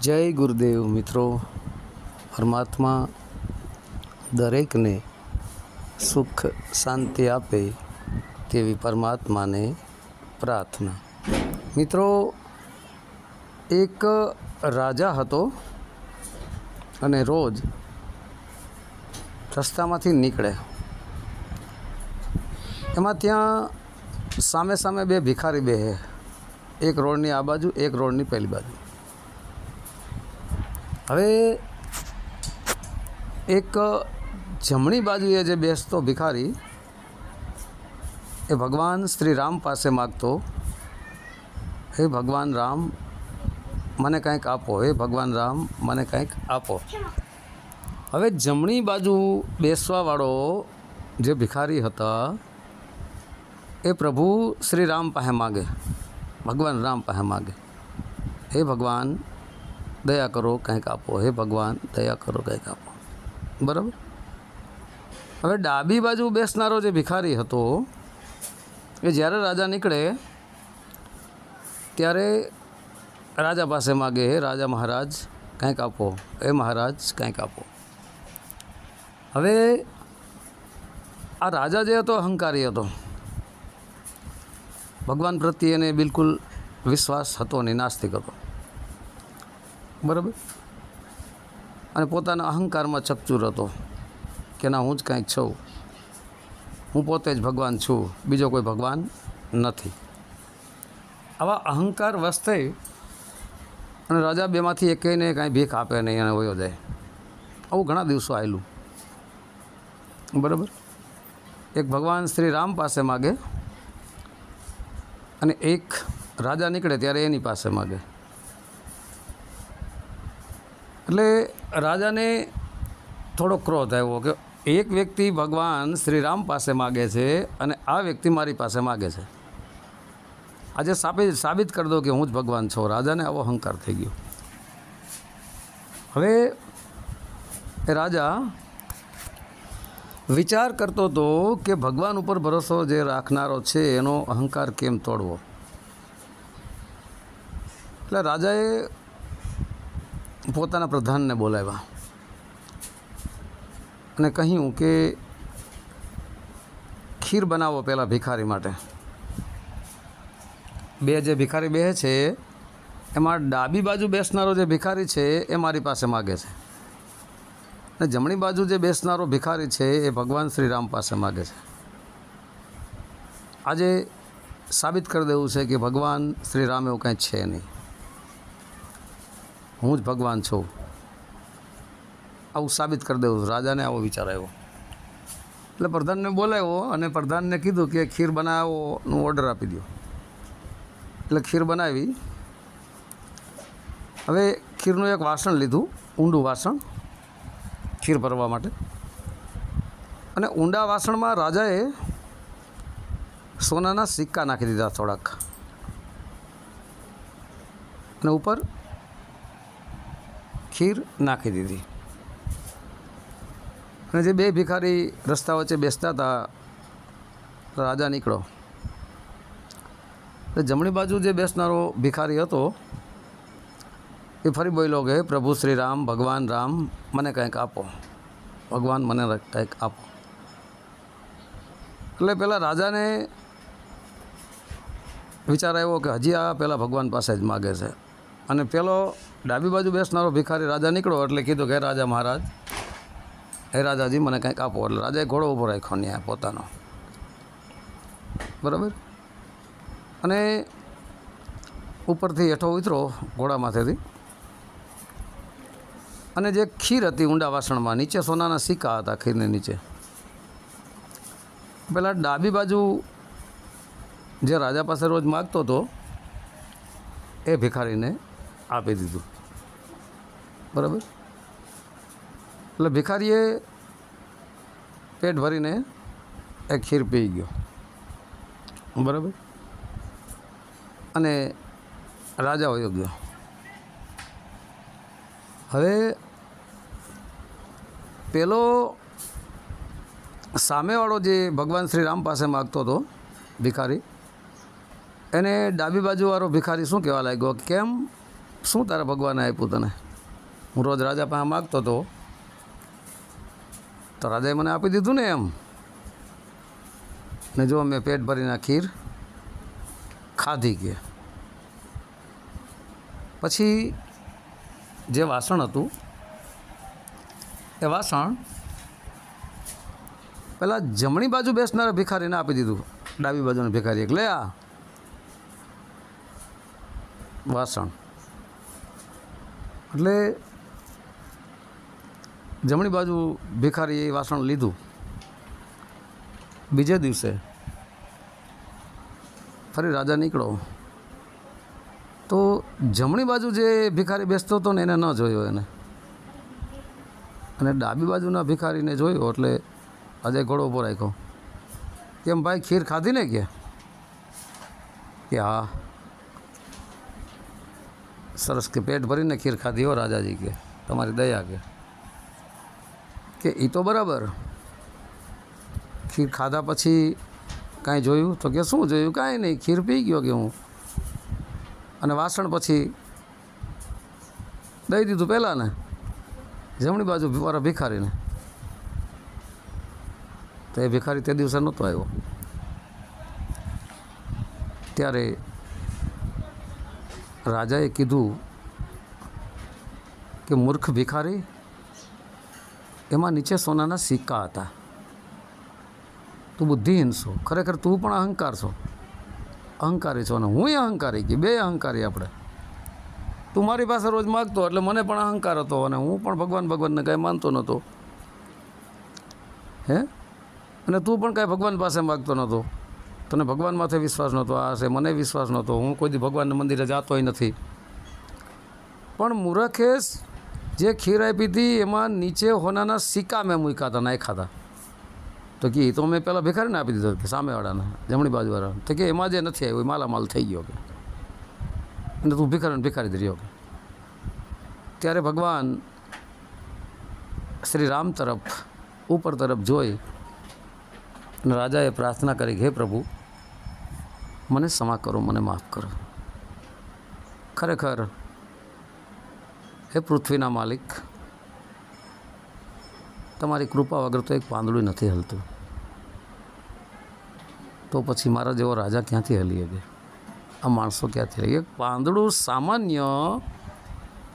જય ગુરુદેવ મિત્રો. પરમાત્મા દરેકને સુખ શાંતિ આપે તેવી પરમાત્માને પ્રાર્થના. મિત્રો, એક રાજા હતો અને રોજ રસ્તામાંથી નીકળે. એમાં ત્યાં સામે સામે બે ભિખારી બે એક રોડની આ બાજુ, એક રોડની પહેલી બાજુ. હવે એક જમણી બાજુએ જે બેસતો ભિખારી, એ ભગવાન શ્રી રામ પાસે માગતો, હે ભગવાન રામ, મને કંઈક આપો, હે ભગવાન રામ, મને કંઈક આપો. હવે જમણી બાજુ બેસવાવાળો જે ભિખારી હતા, એ પ્રભુ શ્રી રામ પાસે માગે, ભગવાન રામ પાસે માગે, હે ભગવાન દયા કરો, કંઈક આપો. હે ભગવાન, દયા કરો, કંઈક આપો. બરાબર? હવે ડાબી બાજુ બેસનારો જે ભિખારી હતો, એ જ્યારે રાજા નીકળે, ત્યારે રાજા પાસે માગે, હે રાજા મહારાજ, કંઈક આપો. હે મહારાજ, કંઈક આપો. હવે આ રાજા જે હતો, અહંકારી હતો, ભગવાન પ્રત્યે એને બિલકુલ વિશ્વાસ હતો નહીં, નાસ્તિક હતો. બરાબર? અને પોતાના અહંકારમાં ચકચૂર હતો કે ના, હું જ કાંઈક છું. હું પોતે જ ભગવાન છું, બીજો કોઈ ભગવાન નથી. આવા અહંકાર વસ્તે અને રાજા બેમાંથી એકેયને કાંઈ ભીખ આપે નહીં અને વયો જાય. આવું ઘણા દિવસો આવેલું બરાબર? એક ભગવાન શ્રી રામ પાસે માગે અને એક રાજા નીકળે ત્યારે એની પાસે માગે. એટલે રાજાને થોડો ક્રોધ આવ્યો કે એક વ્યક્તિ ભગવાન શ્રી રામ પાસે માગે છે અને આ વ્યક્તિ મારી પાસે માગે છે. આજે સાબિત સાબિત કરી દો કે હું જ ભગવાન છું. રાજાને આવો અહંકાર થઈ ગયો. હવે રાજા વિચાર કરતો હતો કે ભગવાન ઉપર ભરોસો જે રાખનારો છે એનો અહંકાર કેમ તોડવો? એટલે રાજાએ પોતાના પ્રધાનને બોલાવ્યા અને કહ્યું કે ખીર બનાવો પહેલાં ભિખારી માટે. બે જે ભિખારી બે છે, એમાં ડાબી બાજુ બેસનારો જે ભિખારી છે, એ મારી પાસે માગે છે. અને જમણી બાજુ જે બેસનારો ભિખારી છે, એ ભગવાન શ્રી રામ પાસે માગે છે. આજે સાબિત કરી દેવું છે કે ભગવાન શ્રી રામ એવું કાંઈ છે નહીં. હું જ ભગવાન છું. આવું સાબિત કરી દેવું. રાજાને આવો વિચાર આવ્યો. એટલે પ્રધાનને બોલાવ્યો અને પ્રધાનને કીધું કે ખીર બનાવોનું ઓર્ડર આપી દો એટલે ખીર બનાવી. હવે ખીરનું એક વાસણ લીધું, ઊંડું વાસણ, ખીર ભરવા માટે. અને ઊંડા વાસણમાં રાજાએ સોનાના સિક્કા નાખી દીધા થોડાક. અને ઉપર ખીર નાખી દીધી. અને જે બે ભિખારી રસ્તા વચ્ચે બેસતા હતા, રાજા નીકળો. એટલે જમણી બાજુ જે બેસનારો ભિખારી હતો, એ ફરી બોલ્યો કે, પ્રભુ શ્રી રામ ભગવાન રામ, મને કંઈક આપો. ભગવાન મને કંઈક આપો. એટલે પહેલાં રાજાને વિચાર આવ્યો કે, હજી આ પહેલાં ભગવાન પાસે જ માગે છે. અને પેલો ડાબી બાજુ બેસનારો ભિખારી રાજા નીકળ્યો એટલે કીધું કે રાજા મહારાજ, હે રાજાજી, મને કંઈક આપો. એટલે રાજાએ ઘોડો ઊભો રાખ્યો ત્યાં પોતાનો. બરાબર? અને ઉપરથી હેઠો ઉતરો ઘોડામાંથી. અને જે ખીર હતી ઊંડા વાસણમાં, નીચે સોનાના સિક્કા હતા ખીરની નીચે. પહેલાં ડાબી બાજુ જે રાજા પાસે રોજ માગતો હતો, એ ભિખારીને આપી દીધું બરાબર? એટલે ભિખારીએ પેટ ભરીને એ ખીર પી ગયો. બરાબર? અને રાજા વયો ગયો. હવે પેલો સામેવાળો જે ભગવાન શ્રી રામ પાસે માગતો હતો ભિખારી, એને ડાબી બાજુવાળો ભિખારી શું કહેવા લાગ્યો? કેમ શું તારા ભગવાને આપ્યું તને? હું રોજ રાજા પાસે માગતો હતો. તો રાજાએ મને આપી દીધું ને એમ. ને જો મેં પેટ ભરીને ખીર ખાધી કે. પછી જે વાસણ હતું, એ વાસણ પહેલાં જમણી બાજુ બેસનારા ભિખારીને આપી દીધું. ડાબી બાજુના ભિખારી એક, લે આ વાસણ. એટલે જમણી બાજુ ભિખારીએ વાસણ લીધું. બીજે દિવસે ફરી રાજા નીકળો. તો જમણી બાજુ જે ભિખારી બેસતો હતો ને એને ન જોયો એને. અને ડાબી બાજુના ભિખારીને જોયો એટલે આજે ઘોડો ઊભો રાખ્યો. કેમ, ભાઈ ખીર ખાધી ને કે હા. સરસ કે પેટ ભરીને ખીર ખાધી હો રાજાજી કે, તમારી દયા કે. કે એ તો બરાબર. ખીર ખાધા પછી કાંઈ જોયું? તો કે શું જોયું? કાંઈ નહીં, ખીર પી ગયો કે હું. અને વાસણ પછી દઈ દીધું પહેલાં ને જમણી બાજુ વાળા ભિખારીને. તો એ ભિખારી તે દિવસે નહોતો આવ્યો. ત્યારે રાજાએ કીધું કે મૂર્ખ ભિખારી, એમાં નીચે સોનાના સિક્કા હતા. તું બુદ્ધિહીન છો, ખરેખર તું પણ અહંકાર છો. અહંકારી છો અને હું અહંકારી કે બે અહંકારી આપણે. તું મારી પાસે રોજ માગતો એટલે મને પણ અહંકાર હતો અને હું પણ ભગવાન ભગવાનને કાંઈ માનતો નહોતો. હે? અને તું પણ કાંઈ ભગવાન પાસે માગતો નહોતો. તને ભગવાન માથે વિશ્વાસ નહોતો, આ છે, મને વિશ્વાસ નહોતો, હું કોઈ ભગવાનના મંદિરે જાતોય નથી. પણ મૂરખે જે ખીર આપી હતી એમાં નીચે હોનાના સિક્કા મેં મૂક્યા હતા નાખ્યા હતા તો કે એ તો મેં પહેલાં ભિખારીને આપી દીધો કે સામેવાળાને, જમણી બાજુવાળા તો કે એમાં જે નથી આવ્યું માલામાલ થઈ ગયો કે. અને તું ભિખારીને ભિખારી જ કે. ત્યારે ભગવાન શ્રી રામ તરફ, ઉપર તરફ જોઈ અને રાજાએ પ્રાર્થના કરી હે પ્રભુ મને ક્ષમા કરો, મને માફ કરો. ખરેખર, હે પૃથ્વીના માલિક, તમારી કૃપા વગર તો એક પાંદડું નથી હલતું. તો પછી મારા જેવો રાજા ક્યાંથી હલી શકે? આ માણસો ક્યાંથી હલી એક પાંદડું સામાન્ય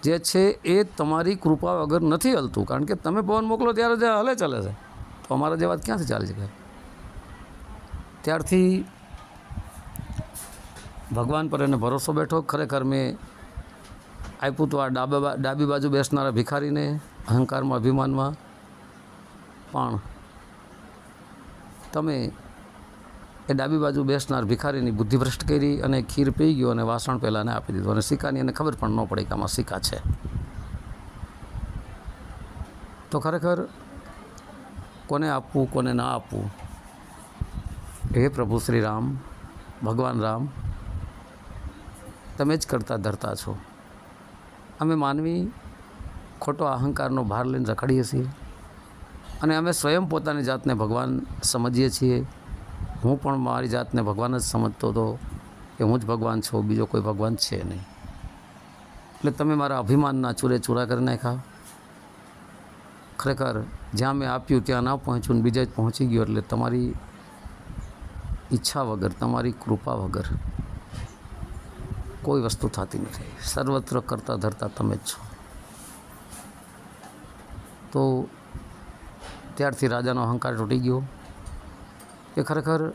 જે છે એ તમારી કૃપા વગર નથી હલતું. કારણ કે તમે પવન મોકલો ત્યારે જે હલે ચાલે છે. તો અમારા જેવા ક્યાંથી ચાલી શકાય? ત્યારથી ભગવાન પર એને ભરોસો બેઠો. ખરેખર મેં આપ્યું તો આ ડાબા ડાબી બાજુ બેસનારા ભિખારીને અહંકારમાં, અભિમાનમાં. પણ તમે એ ડાબી બાજુ બેસનાર ભિખારીની બુદ્ધિભ્રષ્ટ કરી અને ખીર પી ગયો અને વાસણ પહેલાંને આપી દીધું. અને સિક્કાની એને ખબર પણ ન પડી કે આમાં સિક્કા છે. તો ખરેખર કોને આપવું, કોને ના આપવું? હે પ્રભુ શ્રી રામ, ભગવાન રામ. તમે જ કરતા ધરતા છો. અમે માનવી ખોટો અહંકારનો ભાર લઈને રખડીએ છીએ અને અમે સ્વયં પોતાની જાતને ભગવાન સમજીએ છીએ. હું પણ મારી જાતને ભગવાન જ સમજતો હતો કે હું જ ભગવાન છું, બીજો કોઈ ભગવાન છે નહીં. એટલે તમે મારા અભિમાનના ચૂરે ચૂરા કરી નાખ્યા. ખરેખર જ્યાં મેં આપ્યું ત્યાં ના પહોંચ્યું ને બીજે જ પહોંચી ગયો એટલે તમારી ઈચ્છા વગર, તમારી કૃપા વગર કોઈ વસ્તુ થતી નથી. સર્વત્ર કરતા ધરતા તમે જ છો. તો ત્યારથી રાજાનો અહંકાર તૂટી ગયો. કે ખરેખર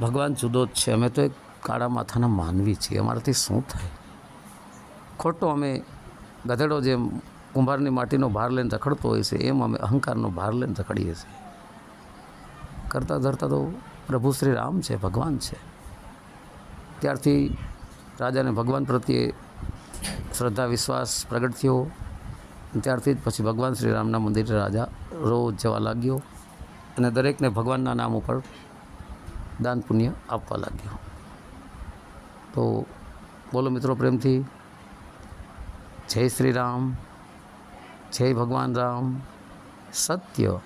ભગવાન જુદો જ છે. અમે તો એક કાળા માથાના માનવી છીએ. અમારાથી શું થાય? ખોટો અમે ગધેડો જેમ કુંભારની માટીનો ભાર લઈને રખડતો હોય છે, એમ અમે અહંકારનો ભાર લઈને રખડીએ છીએ. કરતાં ધરતા તો પ્રભુ શ્રી રામ છે, ભગવાન છે. ત્યારથી રાજાને ભગવાન પ્રત્યે શ્રદ્ધા, વિશ્વાસ પ્રગટ થયો. ત્યારથી જ પછી ભગવાન શ્રી રામના મંદિરે રાજા રોજ જવા લાગ્યો અને દરેકને ભગવાનના નામ ઉપર દાન પુણ્ય આપવા લાગ્યો. તો બોલો મિત્રો પ્રેમથી, જય શ્રી રામ જય ભગવાન રામ, સત્ય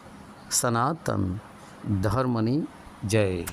સનાતન ધર્મની જય.